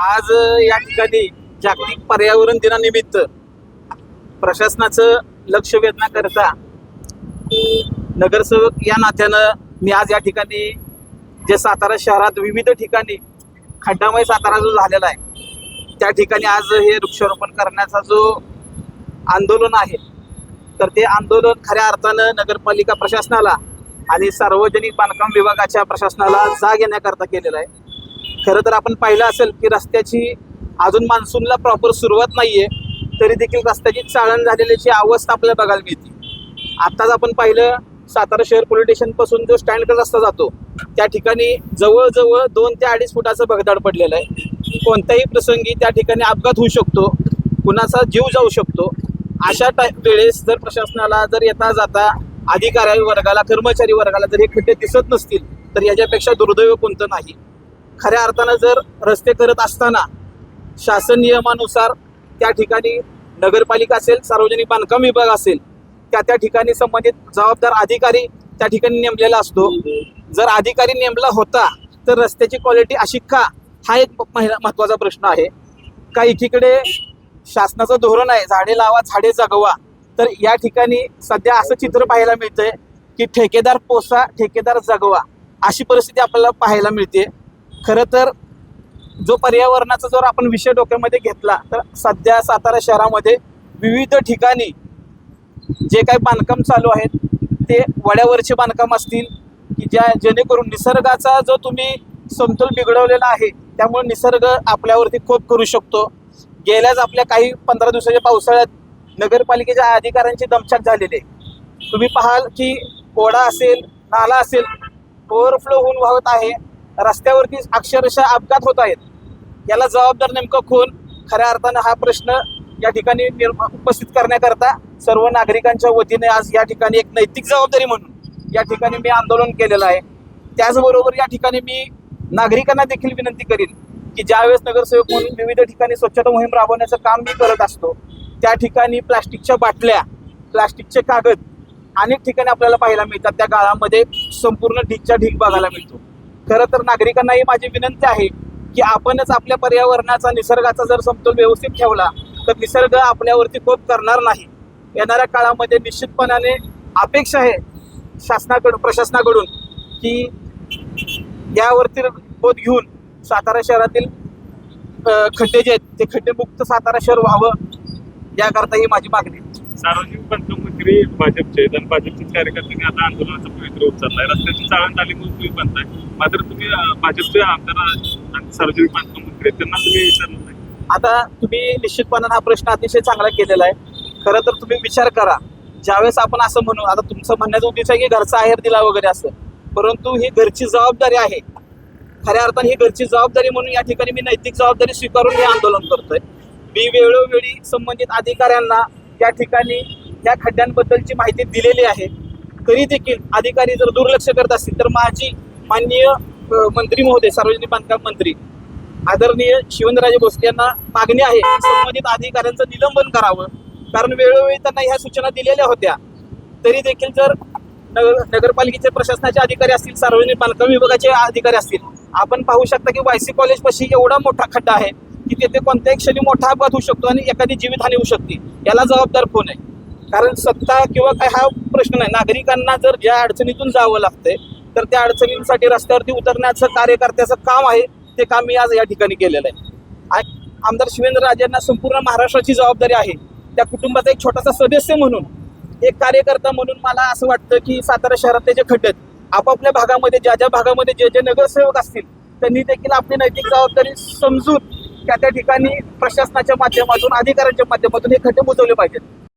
आज या ठिकाणी जागतिक पर्यावरण दिनानिमित्त प्रशासनाचं लक्ष वेधण्याकरता नगरसेवक या नात्यानं मी आज या ठिकाणी जे सातारा शहरात विविध ठिकाणी खड्डामय सातारा जो झालेला आहे त्या ठिकाणी आज हे वृक्षारोपण करण्याचा जो आंदोलन आहे तर ते आंदोलन खऱ्या अर्थानं नगरपालिका प्रशासनाला आणि सार्वजनिक बांधकाम विभागाच्या प्रशासनाला जाग येण्याकरता केलेलं आहे. खरं तर आपण पाहिलं असेल की रस्त्याची अजून मान्सूनला प्रॉपर सुरुवात नाहीये तरी देखील रस्त्याची चाळण झालेल्याची अवस्था आपल्याला बघायला मिळते. आत्ताच आपण पाहिलं सातारा शहर पोलीस स्टेशनपासून जो स्टँडकडे रस्ता जातो त्या ठिकाणी जवळजवळ दोन ते अडीच फुटाचं भगदाड पडलेलं आहे. कोणत्याही प्रसंगी त्या ठिकाणी अपघात होऊ शकतो कुणाचा जीव जाऊ शकतो. अशा टाय वेळेस जर प्रशासनाला जर येता जाता अधिकारी वर्गाला कर्मचारी वर्गाला जर हे खड्डे दिसत नसतील तर याच्यापेक्षा दुर्दैव कोणतं नाही. खऱ्या अर्थानं जर रस्ते करत असताना शासन नियमानुसार त्या ठिकाणी नगरपालिका असेल सार्वजनिक बांधकाम विभाग असेल त्या त्या ठिकाणी संबंधित जबाबदार अधिकारी त्या ठिकाणी नेमलेला असतो. जर अधिकारी नेमला होता तर रस्त्याची क्वालिटी अशी का? हा एक महिला महत्त्वाचा प्रश्न आहे. का एकीकडे शासनाचं धोरण आहे झाडे लावा झाडे जगवा तर या ठिकाणी सध्या असं चित्र पाहायला मिळतंय की ठेकेदार पोसा ठेकेदार जगवा अशी परिस्थिती आपल्याला पाहायला मिळते. खरं तर जो पर्यावरणाचा जर आपण विषय डोक्यामध्ये घेतला तर सध्या सातारा शहरामध्ये विविध ठिकाणी जे काही बांधकाम चालू आहेत ते वड्यावरचे बांधकाम असतील की ज्या जेणेकरून निसर्गाचा जो तुम्ही समतोल बिघडवलेला आहे त्यामुळे निसर्ग आपल्यावरती खोप करू शकतो. गेल्याच आपल्या काही पंधरा दिवसाच्या पावसाळ्यात नगरपालिकेच्या अधिकाऱ्यांची दमछाक झालेली आहे. तुम्ही पाहाल की ओढा असेल नाला असेल ओव्हरफ्लो होऊन वाहत आहे. रस्त्यावरती अक्षरशः अपघात होत आहेत. याला जबाबदार नेमकं कोण? खऱ्या अर्थानं हा प्रश्न या ठिकाणी निर्मा उपस्थित करण्याकरता सर्व नागरिकांच्या वतीने आज या ठिकाणी एक नैतिक जबाबदारी म्हणून या ठिकाणी मी आंदोलन केलेलं आहे. त्याचबरोबर या ठिकाणी मी नागरिकांना देखील विनंती करीन की ज्यावेळेस नगरसेवक म्हणून विविध ठिकाणी स्वच्छता मोहीम राबवण्याचं काम मी करत असतो त्या ठिकाणी प्लास्टिकच्या बाटल्या प्लास्टिकचे कागद अनेक ठिकाणी आपल्याला पाहायला मिळतात. त्या काळामध्ये संपूर्ण ढीकच्या ढीक बघायला मिळतो. खरं तर नागरिकांनाही माझी विनंती आहे की आपणच आपल्या पर्यावरणाचा निसर्गाचा जर समतोल व्यवस्थित ठेवला तर निसर्ग आपल्यावरती कोप करणार नाही. येणाऱ्या काळामध्ये निश्चितपणाने अपेक्षा आहे शासनाकडून प्रशासनाकडून की यावरती बोध घेऊन सातारा शहरातील खड्डे जे आहेत ते खड्डेमुक्त सातारा शहर व्हावं याकरता ही माझी मागणी सार्वजनिक पंतमंत्री भाजपचे आहेत आणि भाजपचेच कार्यकर्त्यांनी आता आंदोलनाचा पवित्र उचललाय रस्त्याची चाळण झाली म्हणून तुम्ही बनताय मात्र तुम्ही भाजपचे आमदार आणि सार्वजनिक बांधकाम मंत्री आहेत त्यांना तुम्ही विचारलं नाही. आता तुम्ही निश्चितपणाने हा प्रश्न अतिशय चांगला केलेला आहे. खरं तर तुम्ही विचार करा. ज्यावेळेस आपण असं म्हणू आता तुमचं म्हणण्याचा उद्देश आहे की घरचा आहेर दिला वगैरे असं. परंतु ही घरची जबाबदारी आहे. खऱ्या अर्थाने ही घरची जबाबदारी म्हणून या ठिकाणी मी नैतिक जबाबदारी स्वीकारून हे आंदोलन करतोय. मी वेळोवेळी संबंधित अधिकाऱ्यांना त्या ठिकाणी या खड्ड्यांबद्दलची माहिती दिलेली आहे तरी देखील अधिकारी जर दुर्लक्ष करत असतील तर माझी माननीय मंत्री महोदय सार्वजनिक बांधकाम मंत्री आदरणीय शिवनराजे भोसले यांना मागणी आहे संबंधित अधिकाऱ्यांचं निलंबन करावं. कारण वेळोवेळी त्यांना ह्या सूचना दिलेल्या होत्या. तरी देखील जर नगर नगरपालिकेचे प्रशासनाचे अधिकारी असतील सार्वजनिक बांधकाम विभागाचे अधिकारी असतील आपण पाहू शकता की वायसी कॉलेज पाशी एवढा मोठा खड्डा आहे. की तेथे कोणत्याही क्षणी मोठा अपघात होऊ शकतो आणि एखादी जीवितहानी होऊ शकते. याला जबाबदार कोण आहे? कारण सत्ता किंवा काय हा प्रश्न नाही. नागरिकांना जर ज्या अडचणीतून जावं लागतंय तर त्या अडचणींसाठी रस्त्यावरती उतरण्याचं कार्यकर्त्याचं काम आहे. ते काम मी आज या ठिकाणी केलेलं आहे. आमदार शिवेंद्र राजेंना संपूर्ण महाराष्ट्राची जबाबदारी आहे. त्या कुटुंबाचा एक छोटासा सदस्य म्हणून एक कार्यकर्ता म्हणून मला असं वाटतं की सातारा शहरातले जे खड्डे आपापल्या भागामध्ये ज्या ज्या भागामध्ये जे जे नगरसेवक असतील त्यांनी देखील आपली नैतिक जबाबदारी समजून त्या त्या ठिकाणी प्रशासनाच्या माध्यमातून अधिकाऱ्यांच्या माध्यमातून हे खड्डे बुजवले पाहिजेत.